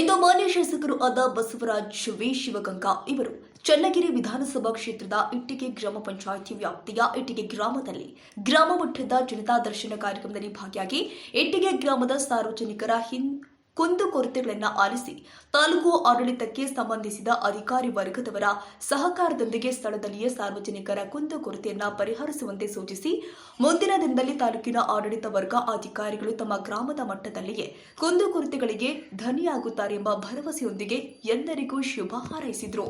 ಇಂದು ಮಾನ್ಯ ಶಾಸಕರು ಆದ ಬಸವರಾಜ್ ವಿ. ಶಿವಗಂಗಾ ಇವರು ಚನ್ನಗಿರಿ ವಿಧಾನಸಭಾ ಕ್ಷೇತ್ರದ ಇಟ್ಟಿಗೆ ಗ್ರಾಮ ಪಂಚಾಯಿತಿ ವ್ಯಾಪ್ತಿಯ ಇಟ್ಟಿಗೆ ಗ್ರಾಮದಲ್ಲಿ ಗ್ರಾಮ ಮಟ್ಟದ ಜನತಾ ದರ್ಶನ ಕಾರ್ಯಕ್ರಮದಲ್ಲಿ ಭಾಗಿಯಾಗಿ ಇಟ್ಟಿಗೆ ಗ್ರಾಮದ ಸಾರ್ವಜನಿಕರ ಹಿನ್ ಕುಂದುಕೊರತೆಗಳನ್ನು ಆಲಿಸಿ ತಾಲೂಕು ಆಡಳಿತಕ್ಕೆ ಸಂಬಂಧಿಸಿದ ಅಧಿಕಾರಿ ವರ್ಗದವರ ಸಹಕಾರದೊಂದಿಗೆ ಸ್ಥಳದಲ್ಲಿಯೇ ಸಾರ್ವಜನಿಕರ ಕುಂದುಕೊರತೆಯನ್ನು ಪರಿಹರಿಸುವಂತೆ ಸೂಚಿಸಿ, ಮುಂದಿನ ದಿನದಲ್ಲಿ ತಾಲೂಕಿನ ಆಡಳಿತ ವರ್ಗ ಅಧಿಕಾರಿಗಳು ತಮ್ಮ ಗ್ರಾಮದ ಮಟ್ಟದಲ್ಲಿಯೇ ಕುಂದುಕೊರತೆಗಳಿಗೆ ಧನಿಯಾಗುತ್ತಾರೆ ಎಂಬ ಭರವಸೆಯೊಂದಿಗೆ ಎಲ್ಲರಿಗೂ ಶುಭ ಹಾರೈಸಿದರು.